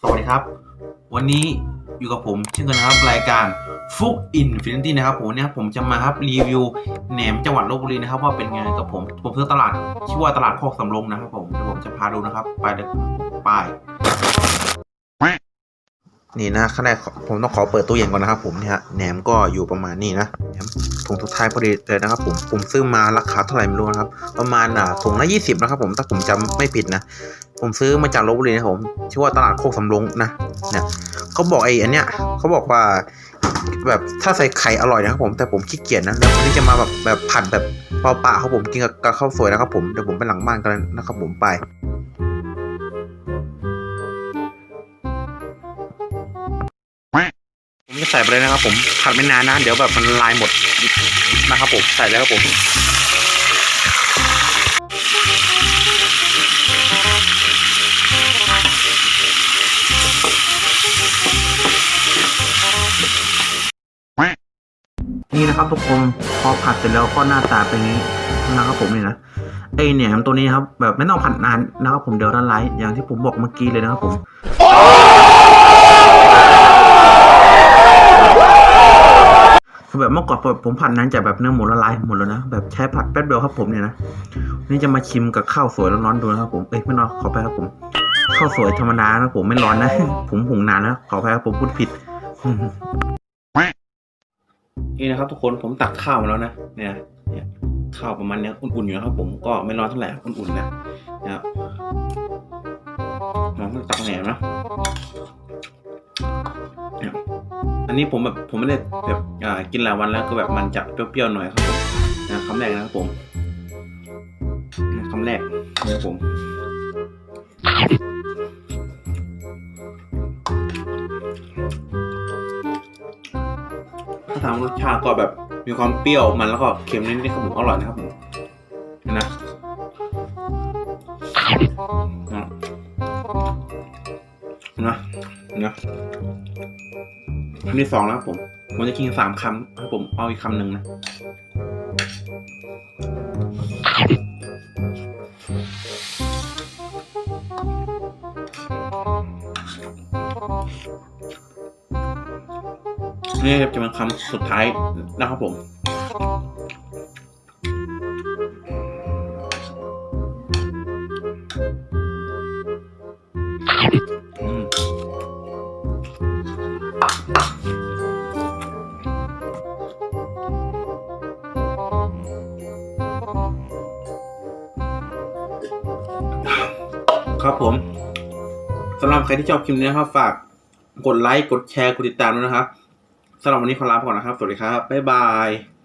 สวัสดีครับ วันนี้อยู่กับผมเช่นกันนะครับรายการฟุกอินฟินิตี้นะครับผมวันนี้ครับผมจะมาครับรีวิวแหนมจังหวัดลบบุรีนะครับว่าเป็นไงกับผมผมซื้อตลาดชื่อว่าตลาดโคกสำโรงนะครับผมเดี๋ยวผมจะพาดูนะครับ ไปเลยไปนี่นะขั้นแรกผมต้องขอเปิดตู้เย็นก่อนนะครับผมเนี่ยฮะแหนมก็อยู่ประมาณนี้นะแหนมถุงสุดท้ายพอดีเลยนะครับ ผมผมซื้อมาราคาเท่าไหร่ไม่รู้นะครับ ประมาณอ่าถุงละยี่สิบนะครับ ผมถ้าผมจำไม่ผิดนะ ผมซื้อมาจากลบบุรีนะผมชื่อว่าตลาดโคกสำโรงนะเนี่ยเขาบอกไอ้อันเนี้ยเขาบอกว่าแบบถ้าใส่ไข่อร่อยนะครับผมแต่ผมขี้เกียจนะแล้ววันนี้จะมาแบบแบบผัดแบบเปล่าๆครับผมกินกับกับข้าวสวยนะครับผมเดี๋ยวผมไปหลังบ้านกันนะครับผมไปผมจะใส่ไปเลยนะครับผมผัดไม่นานนะเดี๋ยวแบบมันลายหมดนะครับผมใส่แล้วครับผม นี่นะครับทุกคนพอผัดเสร็จแล้วก็หน้าตาเป็นอย่างนี้นะครับผมนี่นะไอแหนมตัวนี้ครับแบบไม่ต้องผัดนานนะครับผมเดี๋ยวละลายอย่างที่ผมบอกเมื่อกี้เลยนะครับผมคือแบบเมื่อก่อนผมผัดนานจะแบบเนื้อหมูละลายหมดแล้วนะแบบใช้ผัดแป๊บเดียวครับผมเนี่ยนะนี่จะมาชิมกับข้าวสวยร้อนๆดูนะครับผมเอ้ยไม่ร้อนขอไปครับผมข้าวสวยธรรมดานะผมไม่ร้อนนะ ผมหุงนานแล้วขอไปครับผมพูดผิด นี่นะครับทุกคนผมตักข้าวมาแล้วนะเนี่ยเนี่ยข้าวประมาณเนี้ยอุ่นๆอยู่นะครับ ผมก็ไม่ร้อนเท่าไหร่อุ่นๆนะนะครับน้องตักแหนมนะเนี่ยอันนี้ผมแบบผมไม่ได้แบบอ่ากินหลายวันแล้วก็แบบมันจะเปรี้ยวๆหน่อยครับผมนะคำแรกนะครับผมนะคำแรกนะครับผม ถ้ามรสชาติก็แบบมีความเปรี้ยวมันแล้วก็เค็มนิดๆครับผมอร่อยนะครับผมนะนะนะนะอันที่สองนะครับผมผมจะกินสามคำครับผมเอาอีกคำหนึ่งนะ นี่จะเป็นคำสุดท้ายนะครับผมครับผมสำหรับใครที่ชอบคลิปนี้นะครับ ฝากกดไลค์ กดแชร์ กดติดตามด้วยนะครับ สำหรับวันนี้ขอลาไปก่อนนะครับ สวัสดีครับ บ๊ายบาย